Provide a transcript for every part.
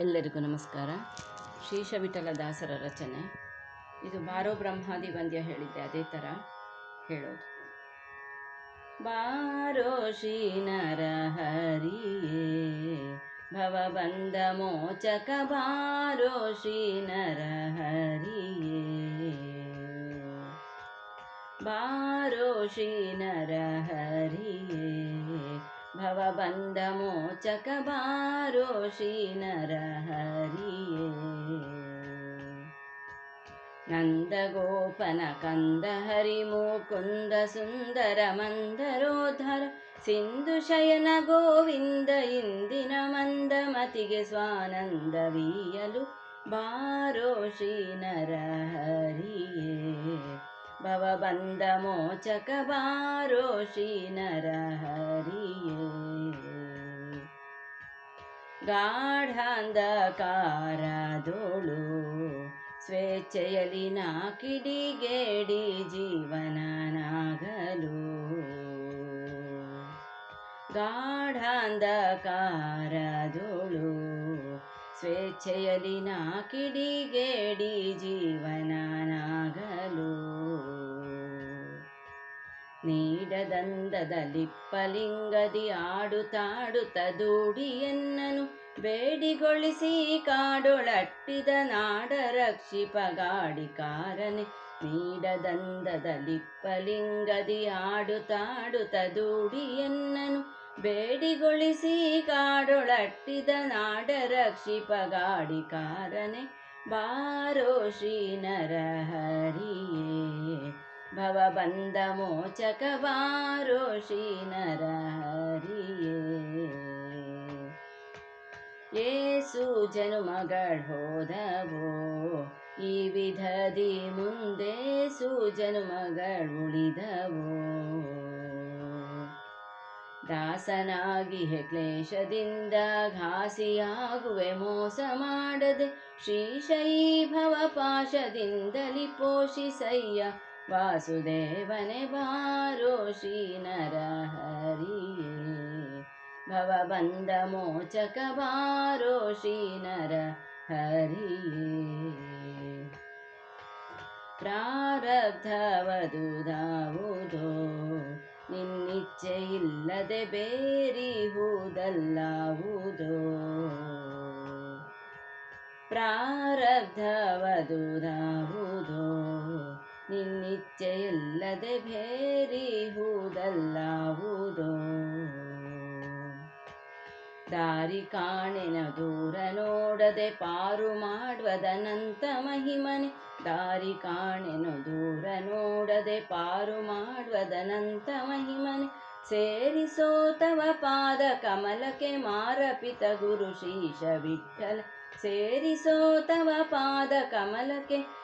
ಎಲ್ಲರಿಗೂ ನಮಸ್ಕಾರ. ಶ್ರೀಶವಿಠಲ ದಾಸರ ರಚನೆ. ಇದು ಬಾರೋ ಬ್ರಹ್ಮಾದಿ ವಂದ್ಯ ಹೇಳಿದ್ದೆ, ಅದೇ ಥರ ಹೇಳೋದು. ಬಾರೋ ಶ್ರೀ ಹರಿಯೇ, ಭವಬಂಧ ಮೋಚಕ ಬಾರೋ ಶ್ರೀ ಹರಿಯೇ. ಬಾರೋ ಶ್ರೀ ಹರಿಯೇ ಭವಬಂಧ ಮೋಚಕ ಬಾರೋ ಶ್ರೀ ನರ ಹರಿಯೇ ನಂದಗೋಪನ ಕಂದ ಹರಿ ಮುಕುಂದ ಸುಂದರ ಮಂದರೋಧರ ಸಿಂಧು ಶಯನ ಗೋವಿಂದ ಇಂದಿನ ಮಂದಮತಿಗೆ ಸ್ವಾನಂದವೀಯಲು ಬಾರೋ ಶ್ರೀ ನರ ಹರಿಯೇ ಭವಬಂಧ ಮೋಚಕ ಬಾರೋ ಶ್ರೀ ನರ ಹರಿಯೇ ಗಾಢಾಂಧಕಾರದೋಳು ಸ್ವೇಚ್ಛೆಯಲ್ಲಿ ನಾ ಕಿಡಿಗೇಡಿ ಜೀವನನಾಗಲು. ಗಾಢಾಂಧಕಾರದೋಳು ಸ್ವೇಚ್ಛೆಯಲ್ಲಿ ನಾ ಕಿಡಿಗೇಡಿ ಜೀವನನಾಗಲು. ನೀಡದಂದದ ಲಿಪ್ಪಲಿಂಗದಿ ಆಡುತ್ತಾಡುತ್ತ ದೂಡಿಯನ್ನನು ಬೇಡಿಗೊಳಿಸಿ ಕಾಡೊಳಟ್ಟಿದ ನಾಡ ರಕ್ಷಿಪ ಗಾಡಿಕಾರನೆ ನೀಡದಂದದ ಲಿಪ್ಪಲಿಂಗದಿ ಆಡುತ್ತಾಡುತ್ತ ದೂಡಿಯನ್ನನು ಬೇಡಿಗೊಳಿಸಿ ಕಾಡೊಳಟ್ಟಿದ ನಾಡ ರಕ್ಷಿಪ ಗಾಡಿಕಾರನೆ ಬಾರೋ ಶ್ರೀ ನರ ನರ ಹರಿಯೇ ಏಸು ಜನುಮಗಳ್ ಹೋದವೋ, ಈ ವಿಧದಿ ಮುಂದೆ ಸುಜನುಮಗಳ್ ಉಳಿದವೋ. ದಾಸನಾಗಿ ಕ್ಲೇಶದಿಂದ ಘಾಸಿಯಾಗುವೆ ಮೋಸ ಮಾಡದೆ ಶ್ರೀಶೈ ಭವ ಪಾಶದಿಂದಲಿ ಪೋಷಿಸಯ್ಯ. ವಾಸುದೇವನೆ ಬಾರೋ ನರ ಹರಿ ಭವಬಂಧ ಮೋಚಕ ಬಾರೋ ನರ ಹರಿಯೇ ಪ್ರಾರಬ್ಧವದುದಾವುದೋ ನಿನ್ನಿಚ್ಛೆ ಇಲ್ಲದೆ ಬೇರಿಹುದಲ್ಲಾವುದೋ. ಪ್ರಾರಬ್ಧವದುದಾವುದೋ ನಿನ್ನಿಚ್ಛೆ ಇಲ್ಲದೆ ಬೇರಿಹುದಲ್ಲಾವುದೋ ದಾರಿ ಕಾಣೆನ ದೂರ ನೋಡದೆ ಪಾರು ಮಾಡುವದನಂತ ಮಹಿಮನೆ. ದಾರಿ ಕಾಣೆನು ದೂರ ನೋಡದೆ ಪಾರು ಮಾಡುವದನಂತ ಮಹಿಮನೆ. ಸೇರಿಸೋತವ ಪಾದ ಕಮಲಕ್ಕೆ ಮಾರಪಿತ ಗುರು ಶೀಶ ವಿಠಲ ಸೇರಿಸೋತವ ಪಾದ ಕಮಲಕ್ಕೆ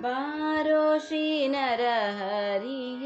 बारोशी नर नरहरि